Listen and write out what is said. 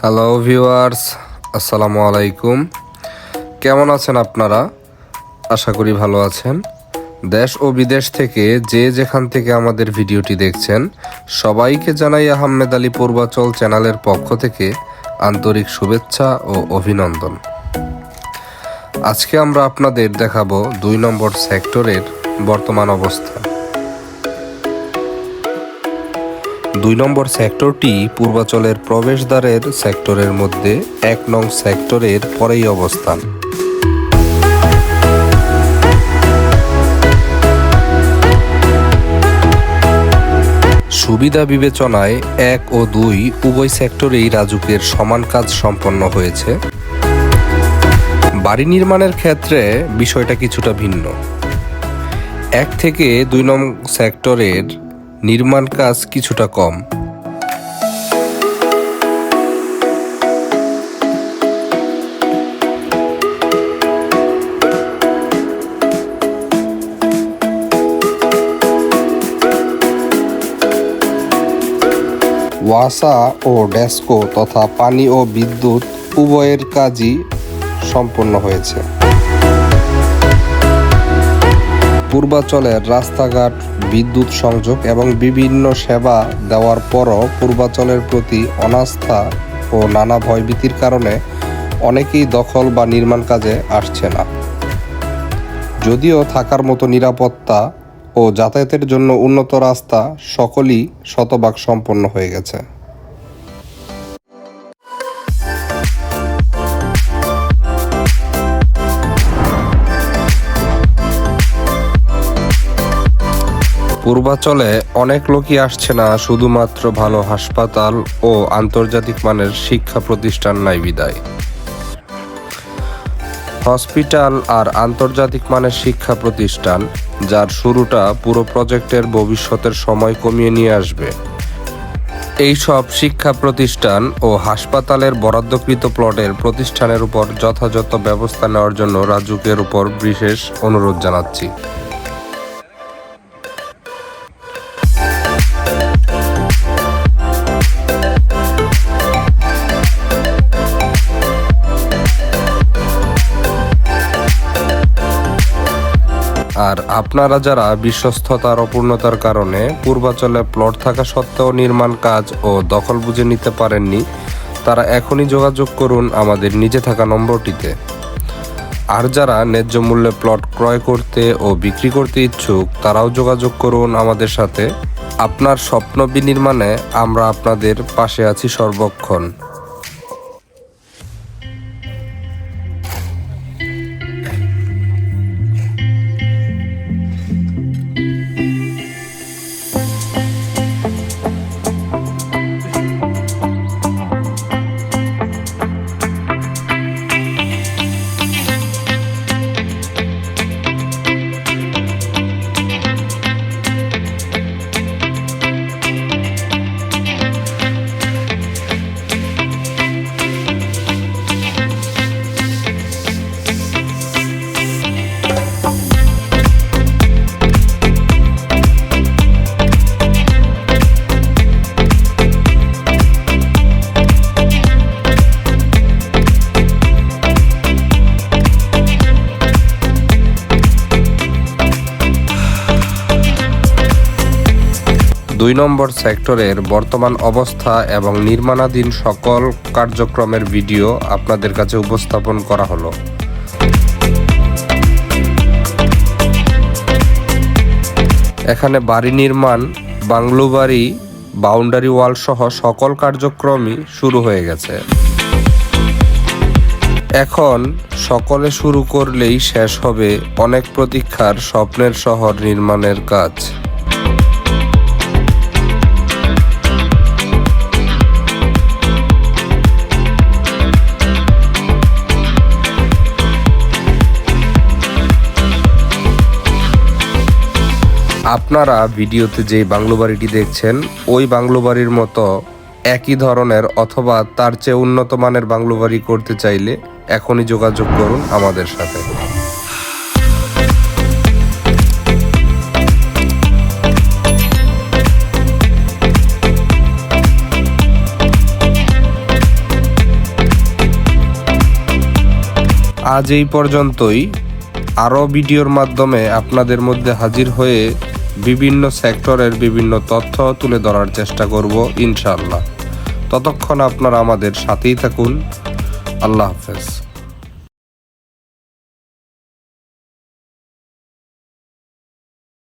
Hello viewers আসসালামু আলাইকুম কেমন আছেন আপনারা? আশা করি ভালো আছেন। দেশ ও বিদেশ থেকে যে যেখান থেকে আমাদের ভিডিওটি দেখছেন, সবাইকে জানাই আহমেদ আলী পূর্বাচল চ্যানেলের পক্ষ থেকে আন্তরিক শুভেচ্ছা ও অভিনন্দন। আজকে আমরা আপনাদের দেখাবো দুই নম্বর সেক্টরের বর্তমান অবস্থা। দুই নম্বর সেক্টরটি পূর্বাচলের প্রবেশদ্বারের সেক্টরের মধ্যে, এক নং সেক্টরের পরেই অবস্থান। সুবিধা বিবেচনায় এক ও দুই উভয় সেক্টরেই রাজুকের সমান কাজ সম্পন্ন হয়েছে। বাড়ি নির্মাণের ক্ষেত্রে বিষয়টা কিছুটা ভিন্ন। এক থেকে দুই নং সেক্টরের নির্মাণ কাজ কিছুটা কম। ওয়াসা ও ডেস্কো তথা পানি ও বিদ্যুৎ উভয়ের কাজই সম্পন্ন হয়েছে। পূর্বাচলের রাস্তাঘাট বিদ্যুৎ সংযোগ এবং বিভিন্ন সেবা দেওয়ার পরও পূর্বাচলের প্রতি অনাস্থা ও নানা ভয়ভীতির কারণে অনেকেই দখল বা নির্মাণ কাজে আসছে না। যদিও থাকার মতো নিরাপত্তা ও যাতায়াতের জন্য উন্নত রাস্তা সকলই শতভাগ সম্পন্ন হয়ে গেছে। পূর্বাচলে অনেক লোকই আসছে না, শুধুমাত্র ভালো হাসপাতাল ও আন্তর্জাতিক মানের শিক্ষা প্রতিষ্ঠান নাই বিদায়। হসপিটাল আর আন্তর্জাতিক মানের শিক্ষা প্রতিষ্ঠান, যার শুরুটা পুরো প্রজেক্টের ভবিষ্যতের সময় কমিয়ে নিয়ে আসবে। এই সব শিক্ষা প্রতিষ্ঠান ও হাসপাতালের বরাদ্দকৃত প্লটের প্রতিষ্ঠানের উপর যথাযথ ব্যবস্থা নেওয়ার জন্য রাজুকের উপর বিশেষ অনুরোধ জানাচ্ছি। আর আপনারা যারা বিশ্বস্ততার অপূর্ণতার কারণে পূর্বাচলে প্লট থাকা সত্ত্বেও নির্মাণ কাজ ও দখল বুঝে নিতে পারেননি, তারা এখনই যোগাযোগ করুন আমাদের নিজে থাকা নম্বরটিতে। আর যারা ন্যায্য মূল্যে প্লট ক্রয় করতে ও বিক্রি করতে ইচ্ছুক, তারাও যোগাযোগ করুন আমাদের সাথে। আপনার স্বপ্ন বিনির্মাণে আমরা আপনাদের পাশে আছি সর্বক্ষণ। দুই নম্বর সেক্টরের বর্তমান অবস্থা এবং নির্মাণাধীন সকল কার্যক্রমের ভিডিও আপনাদের কাছে উপস্থাপন করা হলো। এখানে বাড়ি নির্মাণ, বাংলো বাড়ি, বাউন্ডারি ওয়াল সহ সকল কার্যক্রমই শুরু হয়ে গেছে। এখন সকলে শুরু করলেই শেষ হবে অনেক প্রতীক্ষার স্বপ্নের শহর নির্মাণের কাজ। আপনারা ভিডিওতে যে বাংলো বাড়িটি দেখছেন, ওই বাংলো বাড়ির মতো একই ধরনের অথবা তার চেয়ে উন্নত মানের বাংলো বাড়ি করতে চাইলে এখনই যোগাযোগ করুন আমাদের সাথে। আজ এই পর্যন্তই। আরও ভিডিওর মাধ্যমে আপনাদের মধ্যে হাজির হয়ে বিভিন্ন সেক্টরের বিভিন্ন তথ্য তুলে ধরার চেষ্টা করব, ইনশাআল্লাহ। ততক্ষণ আপনারা আমাদের সাথেই থাকুন। আল্লাহ হাফেজ।